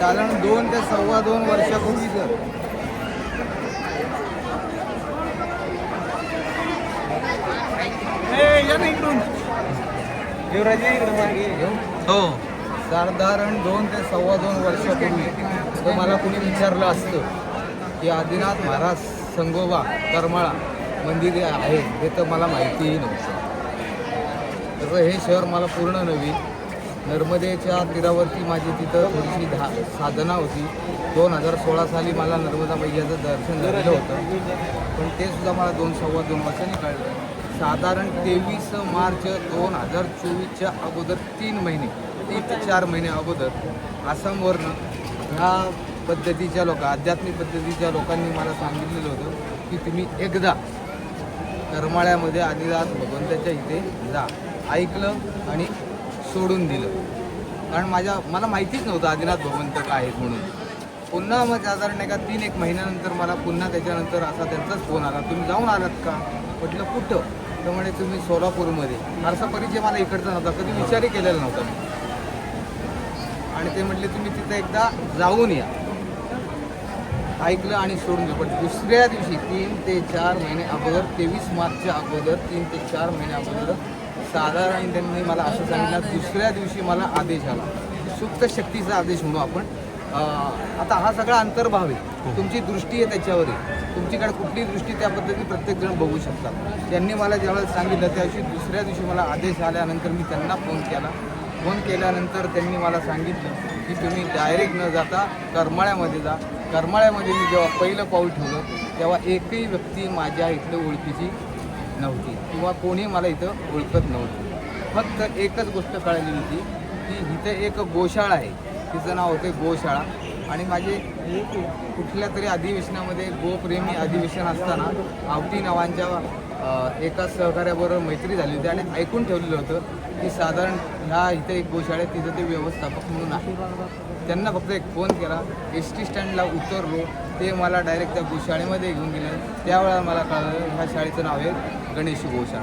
साधारण दोन ते सव्वा दोन वर्षापूर्वीच हो. साधारण दोन ते सव्वा दोन वर्षापूर्वी जर मला कुणी विचारलं असतं की आदिनाथ महाराज संगोबा करमाळा मंदिर आहे हे तर मला माहितीही नव्हतं. तर हे शहर मला पूर्ण नवीन नर्मदेच्या तीरावरती माझी तिथं थोडीशी धा साधना होती. दोन हजार सोळा साली मला नर्मदा मैयाचं दर्शन झालेलं होतं. पण ते सुद्धा मला दोन सव्वा दोन वर्षांनी कळलं साधारण तेवीस मार्च दोन हजार चोवीसच्या अगोदर तीन महिने तीन ते चार महिने अगोदर आसामवरनं ह्या पद्धतीच्या लोक आध्यात्मिक पद्धतीच्या लोकांनी मला सांगितलेलं होतं की तुम्ही एकदा करमाळ्यामध्ये आदिनाथ भगवंताच्या इथे जा. ऐकलं आणि सोडून दिलं. कारण माझ्या मला माहितीच नव्हतं आदिनाथ भगवंत काय आहेत म्हणून. पुन्हा मग साधारण एका तीन एक महिन्यानंतर मला पुन्हा त्याच्यानंतर असा त्यांचाच फोन आला तुम्ही जाऊन आलात का? म्हटलं कुठं? तर म्हणे तुम्ही सोलापूरमध्ये. फारसा परिचय मला इकडचा नव्हता कधी विचारही केलेला नव्हता मी. आणि ते म्हटले तुम्ही तिथं एकदा जाऊन या. ऐकलं आणि सोडून दिलं. पण दुसऱ्या दिवशी तीन ते चार महिने अगोदर तेवीस मार्चच्या अगोदर तीन ते चार महिने अगोदर साधारण त्यांनी मला असं सांगितलं दुसऱ्या दिवशी मला आदेश आला. सुप्त शक्तीचा आदेश म्हणू आपण. आता हा सगळा अंतर्भाव आहे. तुमची दृष्टी आहे त्याच्यावर आहे तुमच्याकडे कुठली दृष्टी त्या पद्धतीने प्रत्येकजण बघू शकतात. त्यांनी मला ज्यावेळेस सांगितलं त्या दिवशी दुसऱ्या दिवशी मला आदेश आल्यानंतर मी त्यांना फोन केला. फोन केल्यानंतर त्यांनी मला सांगितलं की तुम्ही डायरेक्ट न जाता करमाळ्यामध्ये जा. करमाळ्यामध्ये मी जेव्हा पहिलं पाऊल ठेवलं तेव्हा एकही व्यक्ती माझ्या इथलं ओळखीची नव्हती किंवा कोणी मला इथं ओळखत नव्हती. फक्त एकच गोष्ट कळाली होती की इथं एक गोशाळा आहे. तिचं नाव होते गोशाळा. आणि माझे कुठल्या तरी अधिवेशनामध्ये गोप्रेमी अधिवेशन असताना आवटी नावांच्या एका सहकार्याबरोबर मैत्री झाली होती आणि ऐकून ठेवलेलं होतं की साधारण ह्या इथं एक गोशाळा आहे तिथं ते व्यवस्थापक म्हणून आहे. त्यांना फक्त एक फोन केला एस टी स्टँडला उतरलो ते मला डायरेक्ट त्या गोशाळेमध्ये घेऊन गेले. त्यावेळेला मला कळलं ह्या शाळेचं नाव आहे गणेश गोशाळा.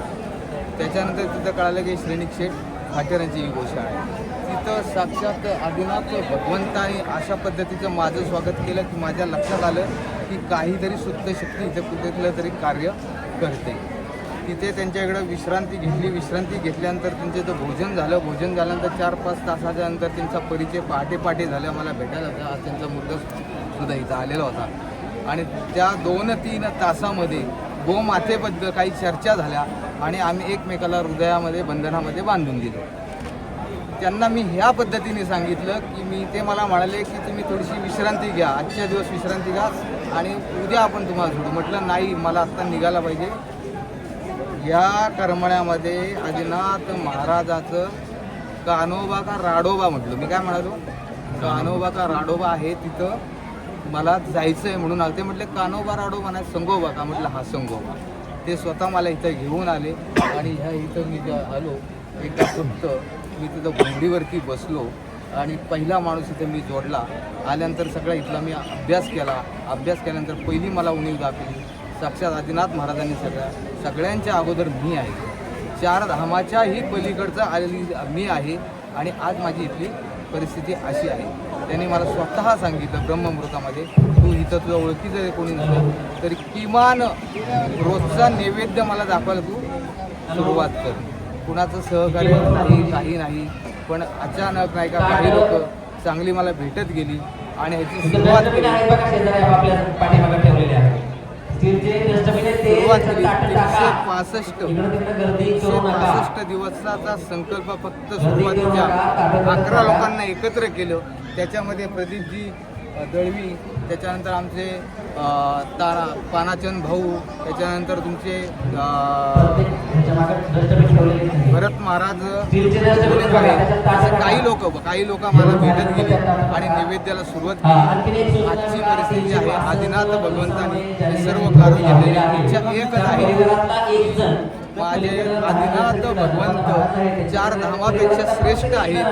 त्याच्यानंतर तिथं कळालं की श्रेणिक शेठ फाटेरांची ही गोशाळा आहे. तिथं साक्षात आदिनाथ भगवंताने अशा पद्धतीचं माझं स्वागत केलं की माझ्या लक्षात आलं की काहीतरी सुप्त शक्ती इथं कुठेतलं तरी कार्य करते. तिथे त्यांच्याकडं विश्रांती घेतली. विश्रांती घेतल्यानंतर त्यांचं इथं भोजन झालं भोजन झाल्यानंतर चार पाच तासाच्या नंतर त्यांचा परिचय पहाटे पहाटे झाला. मला भेटायला होता आज त्यांचा मुलगा सुद्धा इथं आलेला होता. आणि त्या दोन तीन तासामध्ये गोमातेबद्दल काही चर्चा झाल्या आणि आम्ही एकमेकाला हृदयामध्ये बंधनामध्ये बांधून दिलो. त्यांना मी ह्या पद्धतीने सांगितलं की मी ते मला म्हणाले की तुम्ही थोडीशी विश्रांती घ्या. आजच्या दिवस विश्रांती घ्या आणि उद्या आपण तुम्हाला सोडू. म्हटलं नाही मला आत्ता निघायला पाहिजे. या करमण्यामध्ये आदिनाथ महाराजाचं कानोबा का राडोबा म्हटलं? मी काय म्हणालो? कानोबा का राडोबा आहे तिथं? मला जायचं आहे म्हणून आलं. ते म्हटले कानोबा राडोबा नाही संगोबा का? म्हटलं हा संगोबा. ते स्वतः मला इथं घेऊन आले आणि ह्या इथं मी जेव्हा आलो एकदा फक्त मी तिथं घोंगडीवरती बसलो आणि पहिला माणूस इथं मी जोडला. आल्यानंतर सगळा इथला मी अभ्यास केला. अभ्यास केल्यानंतर पहिली मला उणीव दाखवली. साक्षात आदिनाथ महाराजांनी सगळ्या सगळ्यांच्या अगोदर मी आहे. चार धामाच्याही पलीकडचं आलेली मी आहे आणि आज माझी इथली परिस्थिती अशी आहे. त्यांनी मला स्वतः सांगितलं ब्रह्ममृतामध्ये तू इथं तुझं ओळखीचं जरी कोणी नसेल तरी किमान रोजचा नैवेद्य मला दाखवायला तू सुरुवात कर. कुणाचं सहकार्य नाही काही नाही पण अचानक नाही का काही लोक चांगली मला भेटत गेली आणि ह्याची सुरुवात केली. पासष्ट. पासष्ट दिवसाचा संकल्प फक्त सुरुवातीच्या अकरा लोकांना एकत्र केलं. त्याच्यामध्ये प्रदीपजी दळवी त्याच्यानंतर आमचे तारा पानाचंद भाऊ त्याच्यानंतर तुमचे भरत महाराज काही लोक काही लोक मला भेटत गेले आणि नैवेद्याला सुरुवात केली. आजची परिस्थिती आहे आदिनाथ भगवंतानी हे सर्व कारण घेतलेले आहे. इच्छा एकच आहे. माझे आदिनाथ भगवंत चार धामापेक्षा श्रेष्ठ आहेत.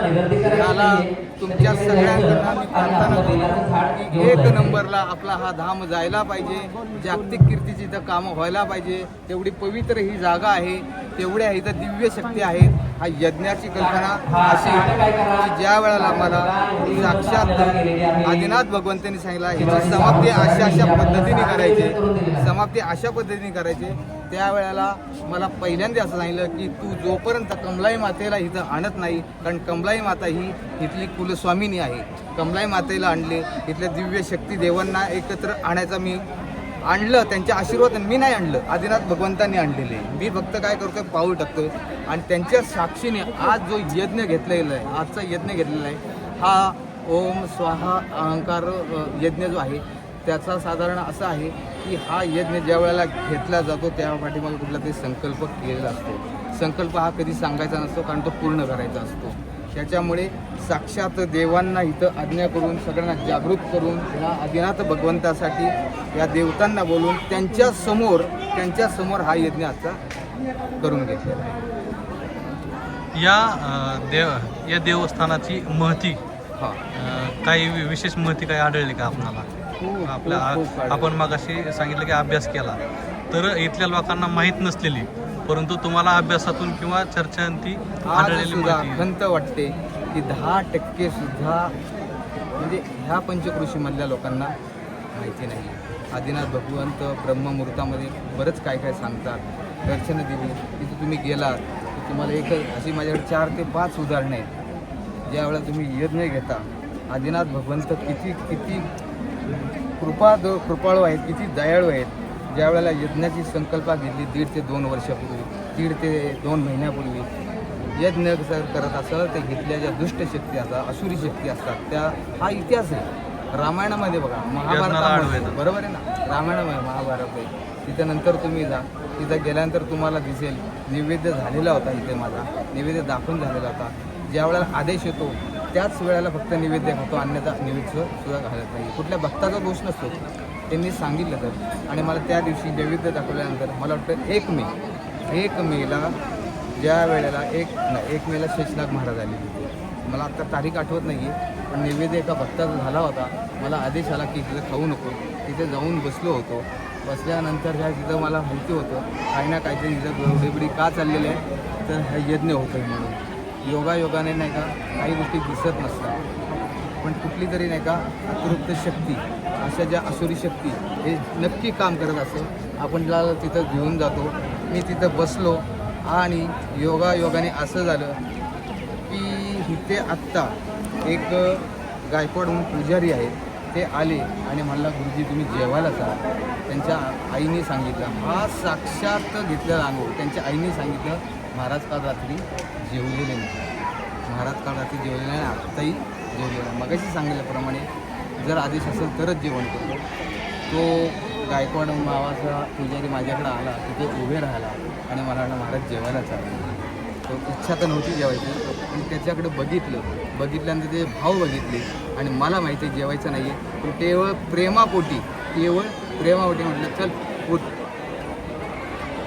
याला तुमच्या सगळ्यांकडनं मी प्रार्थना करतो एक नंबरला आपला हा धाम जायला पाहिजे. जागतिक कीर्तीची इथं कामं व्हायला पाहिजे. तेवढी पवित्र ही जागा आहे. तेवढ्या इथं दिव्य शक्ती आहेत. हा यज्ञाची कल्पना अशी की ज्या वेळेला मला साक्षात आदिनाथ भगवंतांनी सांगितलं ह्याची समाप्ती अशा अशा पद्धतीने करायची. समाप्ती अशा पद्धतीने करायची. त्यावेळेला मला पहिल्यांदा असं सांगितलं की तू जोपर्यंत कमलाई मातेला इथं आणत नाही कारण कमलाई माता ही इथली कुलस्वामिनी आहे. कमलाई मातेला आणले इथल्या दिव्य शक्ती देवांना एकत्र आणायचा मी आणलं त्यांच्या आशीर्वाद मी नाही आणलं आदिनाथ भगवंतांनी आणलेले. मी फक्त काय करतोय पाऊल टाकतोय. आणि त्यांच्या साक्षीने आज जो यज्ञ घेतलेला आहे आजचा यज्ञ घेतलेला आहे हा ओम स्वाहा अहंकार यज्ञ जो आहे त्याचा साधारण असा आहे की हा यज्ञ ज्या वेळेला घेतला जातो त्या पाठीमागे कुठला तरी संकल्प केलेला असतो. संकल्प हा कधी सांगायचा नसतो कारण तो पूर्ण करायचा असतो. त्याच्यामुळे साक्षात देवांना इथं आज्ञा करून सगळ्यांना जागृत करून ह्या आदिनाथ भगवंतासाठी या देवतांना बोलून त्यांच्यासमोर त्यांच्यासमोर हा यज्ञ आजचा करून घेतलेला आहे. या देव या देवस्थानाची महती हा. काही विशेष महती काही आढळली का आपणाला? आपल्या आपण मगाशी सांगितलं की अभ्यास केला. तर इथल्या लोकांना माहीत नसलेली परंतु तुम्हाला अभ्यासातून किंवा चर्चांती आढळलेली सुद्धा माहिती खंत वाटते की दहा टक्के सुद्धा म्हणजे ह्या पंचकृषीमधल्या लोकांना माहिती नाही. आदिनाथ भगवंत ब्रह्ममुहूर्तामध्ये बरंच काय काय सांगतात. दर्शनं दिली तिथे तुम्ही गेलात तर तुम्हाला एक अशी माझ्याकडे चार ते पाच उदाहरणं आहेत. ज्यावेळेला तुम्ही यज्ञ घेता आदिनाथ भगवंत किती किती कृपा कृपाळू आहेत किती दयाळू आहेत. ज्या वेळेला यज्ञाची संकल्पा घेतली दीड ते दोन वर्षापूर्वी दीड ते दोन महिन्यापूर्वी यज्ञ करत असेल तर घेतल्या ज्या दुष्ट शक्ती असतात असुरी शक्ती असतात त्या हा इतिहास आहे. रामायणामध्ये बघा आडवे बरोबर आहे ना? रामायणामध्ये महाभारत आहे. तिथं नंतर तुम्ही जा. तिथं गेल्यानंतर तुम्हाला दिसेल नैवेद्य झालेला होता इथे माझा. नैवेद्य दाखवून झालेला होता. ज्या वेळेला आदेश येतो त्याच वेळेला फक्त नैवेद्य होतो अन्यथा नैवेद्य सुद्धा घालत नाही. कुठल्या भक्ताचा दोष नसतो. त्यांनी सांगितलं तर. आणि मला त्या दिवशी नैवेद्य दाखवल्यानंतर मला वाटतं एक मे एक मेला ज्या वेळेला एक नाही एक मेला शेषनाग महाराज आले तिथे मला आत्ता तारीख आठवत नाही आहे पण नैवेद्य एका भक्ताचा झाला होता. मला आदेश आला की तिथं खाऊ नको. तिथे जाऊन बसलो होतो. बसल्यानंतर ह्या तिथं मला माहिती होतं काही ना काहीतरी तिथं गडबडी का चाललेले आहे तर हा यज्ञ होतो आहे म्हणून. योगायोगाने नाही का काही गोष्टी दिसत नसतात. पण कुठली तरी नाही का अतिरिक्त शक्ती. अशा ज्या असुरी शक्ती हे नक्की काम करत असेल आपण ज्याला तिथं घेऊन जातो. मी तिथं बसलो आणि योगायोगाने असं झालं की इथे आत्ता एक गायकवाड म्हणून पुजारी आहेत. ते आले आणि म्हणला गुरुजी तुम्ही जेवायला जा. त्यांच्या आईने सांगितलं. हा साक्षात घेतलेला अनुभव. त्यांच्या आईने सांगितलं महाराज काल रात्री जेवलेले नाही. महाराज काल रात्री जेवलेले नाही आत्ताही जेवलेला मगाशी सांगितल्याप्रमाणे जर आदेश असेल तरच जेवण करतो. तो गायकवाड नावाचा पुजारी माझ्याकडे आला तिथे उभे राहिला आणि मला वाटलं महाराज जेवायला चालला तो इच्छा तर नव्हती जेवायची पण त्याच्याकडे बघितलं. बघितल्यानंतर ते भाव बघितले आणि मला माहिती आहे जेवायचं नाही आहे पण केवळ प्रेमापोटी केवळ प्रेमापोटी म्हटलं चल पोट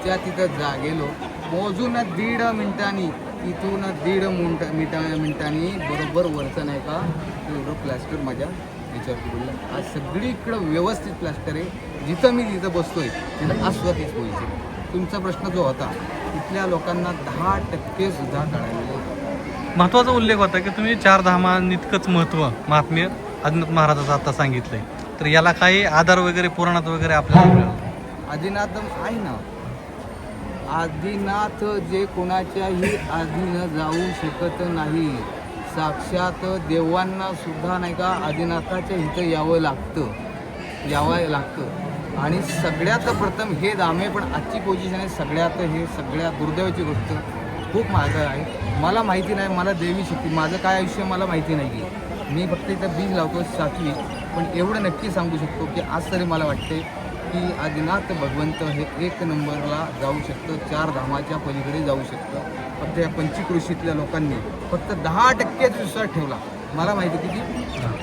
त्या तिथं जा गेलो मोजून दीड मिनिटांनी तिथून दीड मिनटा मिटा मिनटांनी बरोबर वरचं नाही का एवढं प्लॅस्टर माझ्या याच्यावरती पडलं आज सगळीकडं व्यवस्थित प्लॅस्टर आहे. जिथं मी तिथं बसतोय तिथं आस्वादित व्हायचे तुमचा प्रश्न जो होता तिथल्या लोकांना दहा टक्के सुद्धा कळालेलं नाही. महत्त्वाचा उल्लेख होता की तुम्ही चार धामांइतकंच महत्त्व महात्म्य आदिनाथ महाराजाचं आता सांगितलंय. तर याला काही आधार वगैरे पुराणात वगैरे आपल्याला मिळेल आदिनाथ आहे ना? आदिनाथ जे कोणाच्याही आधीन जाऊ शकत नाही. साक्षात देवांना सुद्धा नाही का आदिनाथाच्या इथं यावं लागतं. यावं लागतं. आणि सगळ्यात प्रथम हे दामे पण आजची पोझिशन आहे. सगळ्यात हे सगळ्या दुर्दैवाची गोष्ट खूप महाग आहे. मला माहिती नाही मला देवी शक्ती माझं काय आयुष्य मला माहिती नाही आहे मी फक्त इथं बीज लावतो सातवी पण एवढं नक्की सांगू शकतो की आज तरी मला वाटते की आदिनाथ भगवंत हे एक नंबरला जाऊ शकतं चार धामाच्या पलीकडे जाऊ शकतं. फक्त या पंचकृषीतल्या लोकांनी फक्त दहा टक्केच विश्वास ठेवला. मला माहिती किती?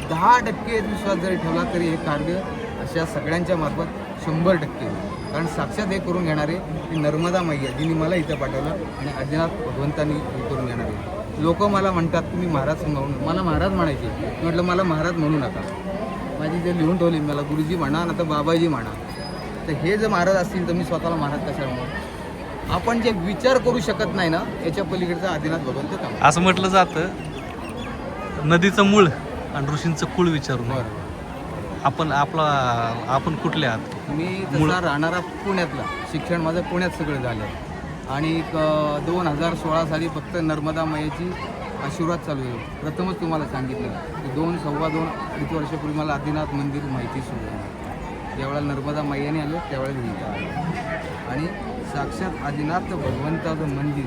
दहा टक्के विश्वास जरी ठेवला तरी हे कार्य अशा सगळ्यांच्या मार्फत शंभर टक्के कारण साक्षात हे करून घेणारे ती नर्मदा मैया जिने मला इथं पाठवलं आणि आदिनाथ भगवंतांनी हे करून घेणारे. लोक मला म्हणतात तुम्ही महाराज म्हणून. मला महाराज म्हणायचे. म्हटलं मला महाराज म्हणू नका. माझी जे लिहून ठेवली मला गुरुजी म्हणा ना तर बाबाजी म्हणा. तर हे जर महाराज असतील तर मी स्वतःला महाराज कशाला म्हणू? आपण जे विचार करू शकत नाही ना याच्या पलीकडचा आदिनाथ भगवंत काम असं म्हटलं जातं नदीचं मूळ आणि ऋषींचं कुळ विचारून. आपण आपला आपण कुठले आहात? मी तसा राहणारा पुण्यातला शिक्षण माझं पुण्यात सगळं झालं. आणि दोन हजार सोळा साली फक्त नर्मदा मायेची आशीर्वाद चालू आहे. प्रथमच तुम्हाला सांगितलं. की दोन सव्वा दोन अडीच वर्षापूर्वी मला आदिनाथ मंदिर माहिती सुरू ज्यावेळेला नर्मदा मैयाने आलो त्यावेळेला मी आलो. आणि साक्षात आदिनाथ भगवंताचं मंदिर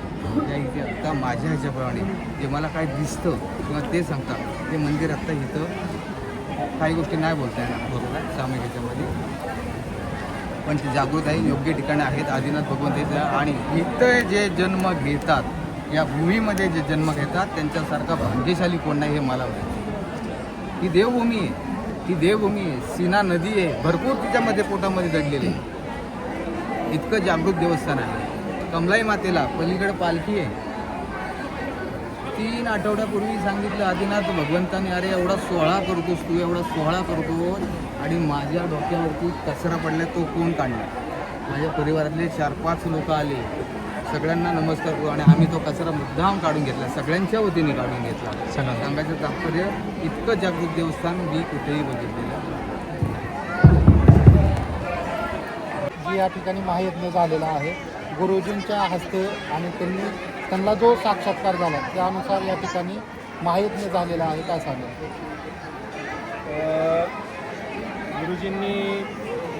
त्या इथे आत्ता माझ्या ह्याच्याप्रमाणे जे मला काय दिसतं किंवा ते सांगतात ते मंदिर आत्ता इथं काही गोष्टी नाही बोलता येणार. सामायिक ह्याच्यामध्ये. पण ते जागृत आहे योग्य ठिकाणं आहेत आदिनाथ भगवंत आणि इथं जे जन्म घेतात या भूमीमध्ये जे जन्म घेतात त्यांच्यासारखा भाग्यशाली कोण नाही हे मला वाटतं ही देवभूमी आहे. ही देवभूमी आहे. सीना नदी आहे. भरपूर तिच्यामध्ये पोटामध्ये दडलेली आहे. इतकं जागृत देवस्थान आहे. कमलाई मातेला पलीकडे पालखी आहे. तीन आठवड्यापूर्वी सांगितलं आदिनाथ भगवंताने अरे एवढा सोहळा करतोस तू एवढा सोहळा करतो आणि माझ्या डोक्यावरती कचरा पडला तो कोण काढला माझ्या परिवारातले चार पाच लोक आले. सगळ्यांना नमस्कार करू आणि आम्ही तो कचरा मुद्दाम काढून घेतला सगळ्यांच्या वतीने काढून घेतला. सगळं. सांगायचं तात्पर्य इतकं जागृत देवस्थान मी कुठेही बघितलेलं जी या ठिकाणी महायज्ञ झालेला आहे गुरुजींच्या हस्ते आणि त्यांनी त्यांना जो साक्षात्कार झाला त्यानुसार या ठिकाणी महायज्ञ झालेला आहे काय सांगेल? अ, गुरुजींनी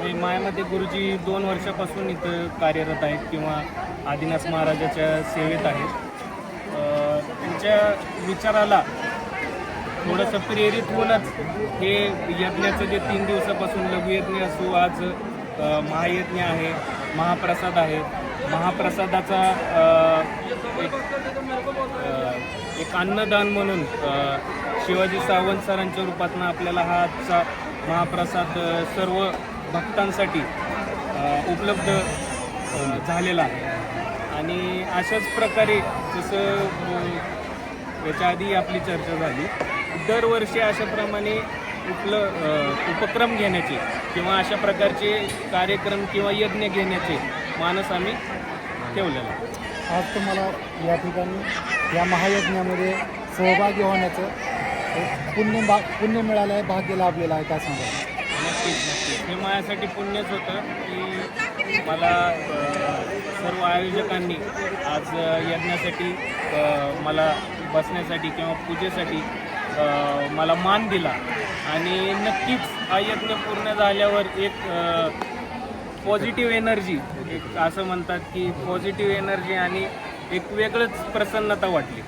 म्हणजे मायामध्ये गुरुजी दोन वर्षापासून इथं कार्यरत आहेत किंवा आदिनाथ महाराजाच्या सेवेत आहेत. त्यांच्या विचाराला थोडंसं प्रेरित होऊनच हे यज्ञाचं जे तीन दिवसापासून लघुयज्ञ असो आज महायज्ञ आहे महाप्रसाद आहे. महाप्रसादाचा एक एक अन्नदान म्हणून शिवाजी सावंत सरांच्या रूपातनं आपल्याला हा आजचा महाप्रसाद सर्व भक्तांसाठी उपलब्ध झालेला आहे. आणि अशाच प्रकारे जसं याच्या आधी आपली चर्चा झाली दरवर्षी अशाप्रमाणे उपल उपक्रम घेण्याचे किंवा अशा प्रकारचे कार्यक्रम किंवा यज्ञ घेण्याचे मानस आम्ही ठेवलेला आज तुम्हाला या ठिकाणी या महायज्ञामध्ये सहभागी होण्याचं एक पुण्य भा पुण्य मिळालं आहे भाग्य लाभलेलं आहे त्या सांगा? हे माझ्यासाठी पुण्यच होतं की मला सर्व आयोजकांनी आज यज्ञासाठी मला बसण्यासाठी किंवा पूजेसाठी मला मान दिला. आणि नक्कीच हा यज्ञ पूर्ण झाल्यावर एक पॉझिटिव्ह एनर्जी एक असं म्हणतात की पॉझिटिव्ह एनर्जी आणि एक वेगळंच प्रसन्नता वाटली.